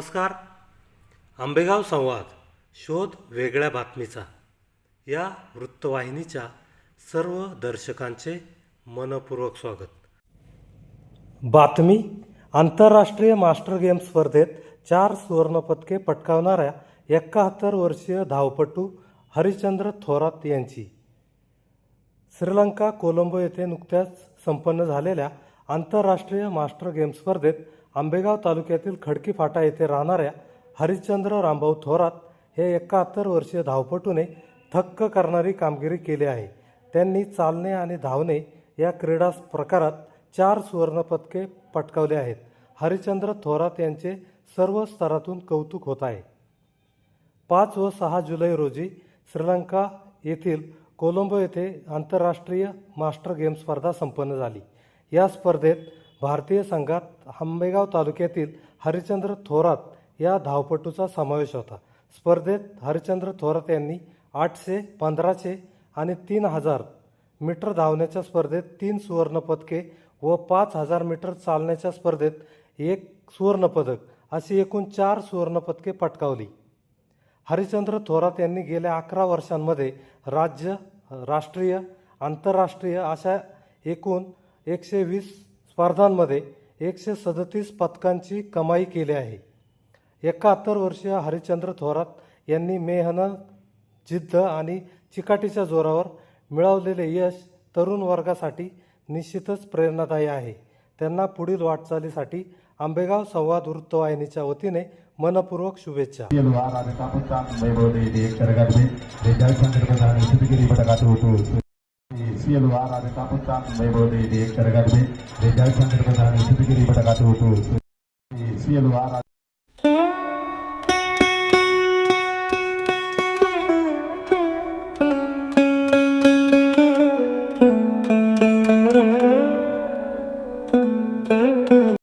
नमस्कार. आंबेगाव संवाद शोध वेगळ्या बातमीचा. या वृत्तवाहिनीच्या सर्व दर्शकांचे मनपूर्वक स्वागत. बातमी आंतरराष्ट्रीय मास्टर गेम स्पर्धेत चार सुवर्णपदके पटकावणाऱ्या एकाहत्तर वर्षीय धावपटू हरिचंद्र थोरात यांची. श्रीलंका कोलंबो येथे नुकत्याच संपन्न झालेल्या आंतरराष्ट्रीय मास्टर गेम स्पर्धेत आंबेगाव तालुक्यातील खडकी फाटा येथे राहणाऱ्या हरिश्चंद्र रामभाऊ थोरात हे एकाहत्तर वर्षीय धावपटूने थक्क करणारी कामगिरी केली आहे. त्यांनी चालणे आणि धावणे या क्रीडा प्रकारात चार सुवर्णपदके पटकावले आहेत. हरिश्चंद्र थोरात यांचे सर्व स्तरातून कौतुक होत आहे. पाच व सहा जुलै रोजी श्रीलंका येथील कोलंबो येथे आंतरराष्ट्रीय मास्टर गेम स्पर्धा संपन्न झाली. या स्पर्धेत भारतीय संघात आंबेगाव तालुक्यातील हरिचंद्र थोरात या धावपटूचा समावेश होता. स्पर्धेत हरिचंद्र थोरात यांनी आठशे पंधराशे आणि तीन हजार मीटर धावण्याच्या स्पर्धेत तीन सुवर्णपदके व पाच हजार मीटर चालण्याच्या स्पर्धेत एक सुवर्णपदक अशी एकूण चार सुवर्णपदके पटकावली. हरिचंद्र थोरात यांनी गेल्या अकरा वर्षांमध्ये राज्य राष्ट्रीय आंतरराष्ट्रीय अशा एकूण एकशे वीस स्पर्धांमध्ये एकशे सदतीस पदकांची कमाई केली आहे. एकाहत्तर वर्षीय हरिचंद्र थोरात यांनी मेहनत जिद्द आणि चिकाटीच्या जोरावर मिळवलेले यश तरुण वर्गासाठी निश्चितच प्रेरणादायी आहे. त्यांना पुढील वाटचालीसाठी आंबेगाव संवाद वृत्तवाहिनीच्या वतीने मनपूर्वक शुभेच्छा. සියලු ආරාධිත අපුත්තාන් වෛභවයේදී කරගනිමින් මේ ජල් සංකල්පතරණ සිදු කිරීමට කටයුතු සියලු ආරාධිත